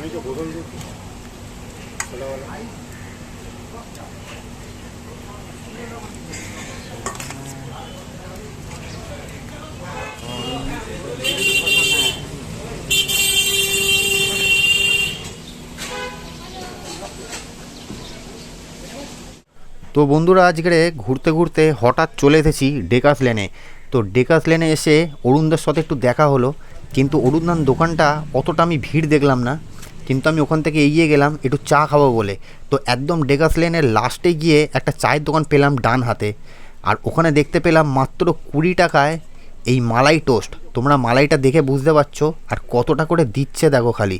পানি তো ছোটোবেলা তো বন্ধুরা আজকে ঘুরতে ঘুরতে হঠাৎ চলে এসেছি ডেকাস লেনে। তো ডেকাস লেনে এসে অরুণদার সাথে একটু দেখা হলো, কিন্তু অরুণদার দোকানটা অতটা আমি ভিড় দেখলাম না। কিন্তু আমি ওখান থেকে এগিয়ে গেলাম, একটু চা খাব বলে। তো একদম ডেকাস লেনের লাস্টে গিয়ে একটা চায়ের দোকান পেলাম ডান হাতে। আর ওখানে দেখতে পেলাম মাত্র কুড়ি টাকায় এই মালাই টোস্ট তোমরা মালাইটা দেখে বুঝতে পারছ আর কতটা করে দিচ্ছে দেখো খালি।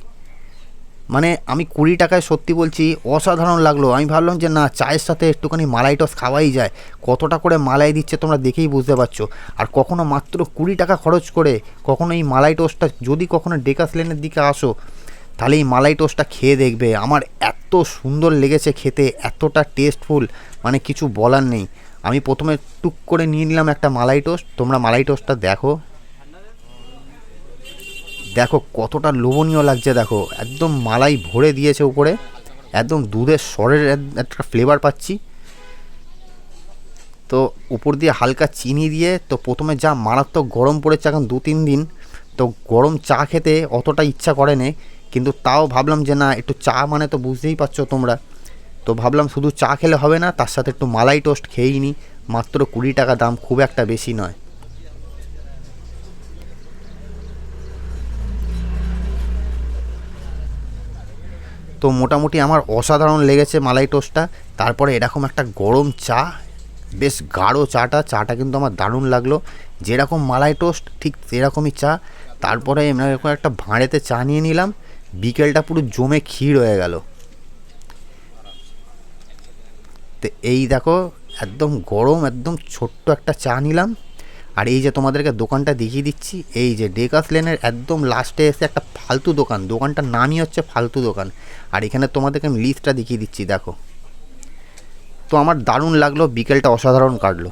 মানে আমি কুড়ি টাকায় সত্যি বলছি, অসাধারণ লাগল। আমি ভাবলাম যে না, চায়ের সাথে একটুখানি মালাই টস খাওয়াই যায়। কতটা করে মালাই দিচ্ছে তোমরা দেখেই বুঝতে পারছ। আর কখনো মাত্র কুড়ি টাকা খরচ করে কখনো এই মালাই টোস্টটা যদি কখনো ডেকাস লেনের দিকে আসো তাহলে এই মালাই টোস্টটা খেয়ে দেখবে। আমার এত সুন্দর লেগেছে খেতে, এতটা টেস্টফুল মানে কিছু বলার নেই। আমি প্রথমে টুক করে নিয়ে নিলাম একটা মালাই টোস্ট। তোমরা মালাই টোস্টটা দেখো। দেখো কতটা লোভনীয় লাগছে, দেখো। একদম মালাই ভরে দিয়েছে উপরে। একদম দুধের স্বরের একটা ফ্লেভার পাচ্ছি। তো উপর দিয়ে হালকা চিনি দিয়ে, তো প্রথমে যা মারাত্মক গরম পড়েছে এখন দু তিন দিন, তো গরম চা খেতে অতটা ইচ্ছা করে নে কিন্তু তাও ভাবলাম যে না, একটু চা মানে তো বুঝতেই পারছ তোমরা। তো ভাবলাম শুধু চা খেলে হবে না, তার সাথে একটু মালাই টোস্ট খেয়েই নি। মাত্র কুড়ি টাকা দাম খুব একটা বেশি নয়। তো মোটামুটি আমার অসাধারণ লেগেছে মালাই টোস্টটা। তারপরে এরকম একটা গরম চা, বেশ গাঢ় চাটা চাটা কিন্তু আমার দারুণ লাগল। যেরকম মালাই টোস্ট, ঠিক সেরকমই চা। তারপরে এরকম একটা ভাঁড়েতে চা নিয়ে নিলাম। বিকেলটা পুরো জমে ক্ষীর হয়ে গেল। তো এই দেখো, একদম গরম, একদম ছোট্ট একটা চা নিলাম। আর এই যে তোমাদেরকে দোকানটা দেখিয়ে দিচ্ছি, এই যে ডেকাস লেনের একদম লাস্টে এসে একটা ফালতু দোকান। দোকানটার নামই হচ্ছে ফালতু দোকান। আর এখানে তোমাদেরকে আমি লিস্টটা দেখিয়ে দিচ্ছি, দেখো। তো আমার দারুণ লাগল, বিকেলটা অসাধারণ কাটলো।